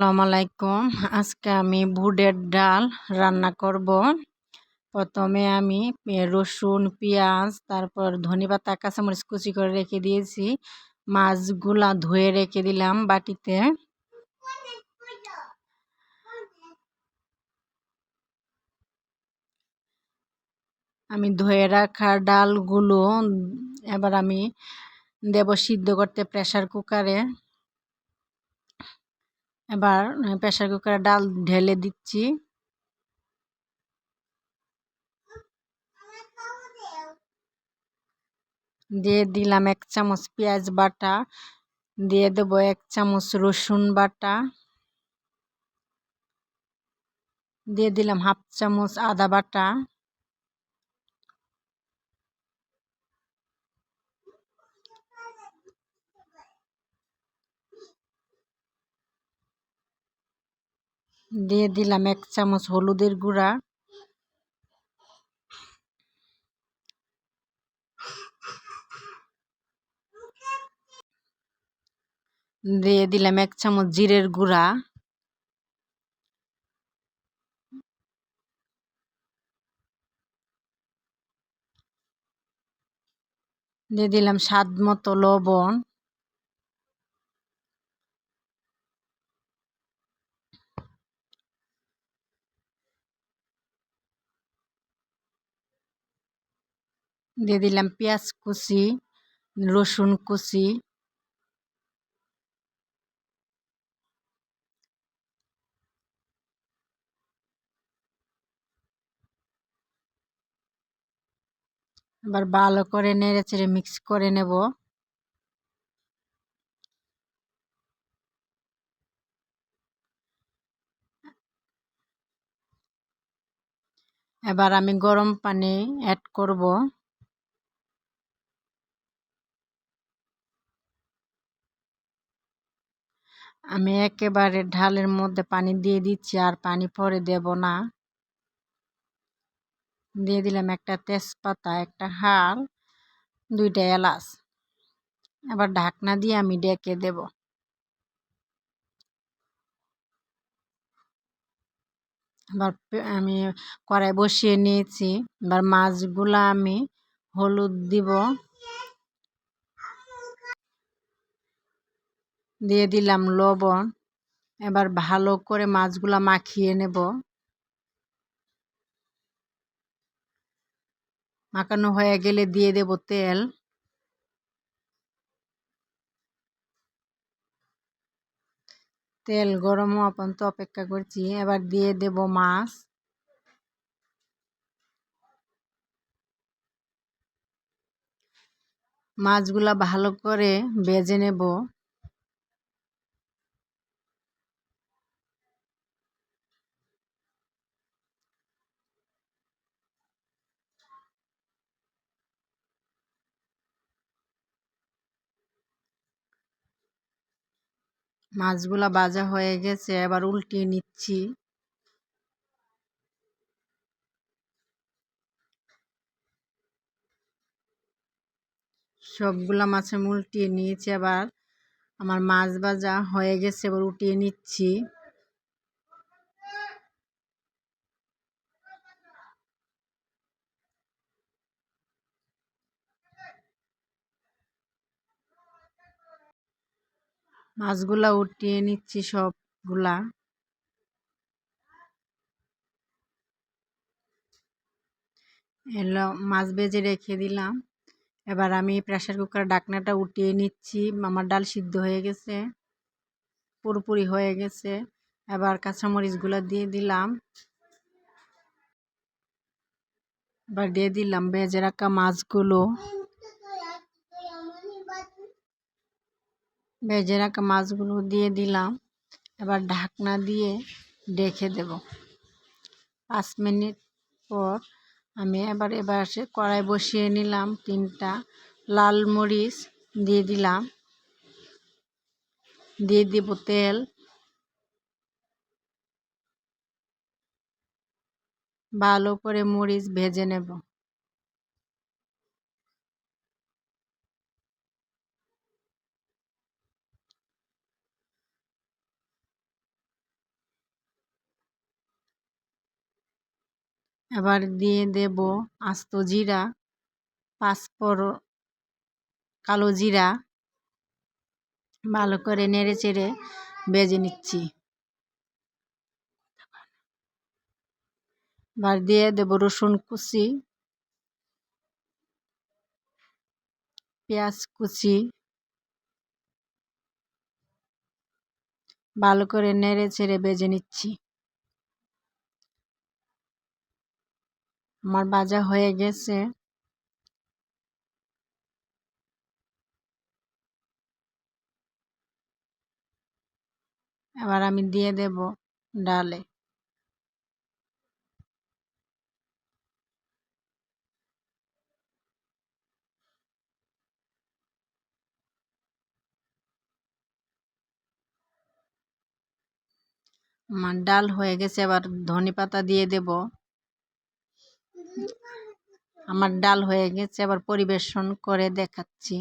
আসসালামু আলাইকুম। আজকে আমি বুটের ডাল রান্না করব। প্রথমে আমি রসুন, পেঁয়াজ, তারপর ধনেপাতা, কাঁচামরিচ কুচি করে রেখে দিয়েছি। মাছগুলা ধুয়ে রেখে দিলাম বাটিতে। আমি ধুয়ে রাখা ডালগুলো এবার আমি দেব সিদ্ধ করতে প্রেশার কুকারে। এবার প্রেশার কুকারে ডাল ঢেলে দিচ্ছি। দিয়ে দিলাম এক চামচ পেঁয়াজ বাটা, দিয়ে দেব এক চামচ রসুন বাটা। দিয়ে দিলাম হাফ চামচ আদা বাটা। দিয়ে দিলাম এক চামচ হলুদের গুঁড়া। দিয়ে দিলাম এক চামচ জিরের গুঁড়া। দিয়ে দিলাম স্বাদ মতো লবণ। দিয়ে দিলাম পেঁয়াজ কুচি রসুন কুচি এবার ভালো করে নেড়ে চেড়ে মিক্স করে নেব। এবার আমি গরম পানি অ্যাড করব। আমি একেবারে ঢালের মধ্যে পানি দিয়ে দিচ্ছি আর পানি পরে দেব না। দিয়ে দিলাম একটা তেজপাতা, একটা হাল দুইটা এলাচ। এবার ঢাকনা দিয়ে আমি ডেকে দেব। এবার আমি কড়াই বসিয়ে নিয়েছি। এবার মাছগুলো আমি হলুদ দিব। দিয়ে দিলাম লবণ। এবার ভালো করে মাছগুলা মাখিয়ে নেব। মাখানো হয়ে গেলে দিয়ে দেব তেল। তেল গরম হওয়া পর্যন্ত অপেক্ষা করছি। এবার দিয়ে দেব মাছ। মাছগুলা ভালো করে ভেজে নেব। মাছগুলা বাজা হয়ে গেছে, এবার উল্টিয়ে নিচ্ছি। সবগুলা মাছে উল্টিয়ে নিয়েছি আবার আমার মাছ ভাজা হয়ে গেছে, এবার উঠিয়ে নিচ্ছি। মাছগুলা উঠিয়ে নিচ্ছি সবগুলা। এলো, মাছ বেজে রেখে দিলাম। এবার আমি প্রেশার কুকার ডাকনাটা উঠিয়ে নিচ্ছি। আমার ডাল সিদ্ধ হয়ে গেছে, পুরোপুরি হয়ে গেছে। এবার কাঁচামরিচগুলো দিয়ে দিলাম। এবার দিয়ে দিলাম বেজে রাখা মাছগুলো। ভেজে রাখা মাছগুলো দিয়ে দিলাম। এবার ঢাকনা দিয়ে ডেকে দেব। পাঁচ মিনিট পর আমি এবার এবার সে কড়াই বসিয়ে নিলাম, তিনটা লাল মরিচ দিয়ে দিলাম। দিয়ে দিব তেল। ভালো করে মরিচ ভেজে নেব। এবার দিয়ে দেব আস্ত জিরা, পাঁচফোড়ন, কালো জিরা। ভালো করে নেড়ে চেড়ে বেজে নিচ্ছি। এবার দিয়ে দেব রসুন কুচি, পেঁয়াজ কুচি। ভালো করে নেড়ে চেড়ে বেজে নিচ্ছি। আমার ভাজা হয়ে গেছে। এবার আমি দিয়ে দেব ডালে। আমার ডাল হয়ে গেছে, এবার ধনে পাতা দিয়ে দেব। আমার ডাল হয়ে গেছে আবার পরিবেশন করে দেখাচ্ছি।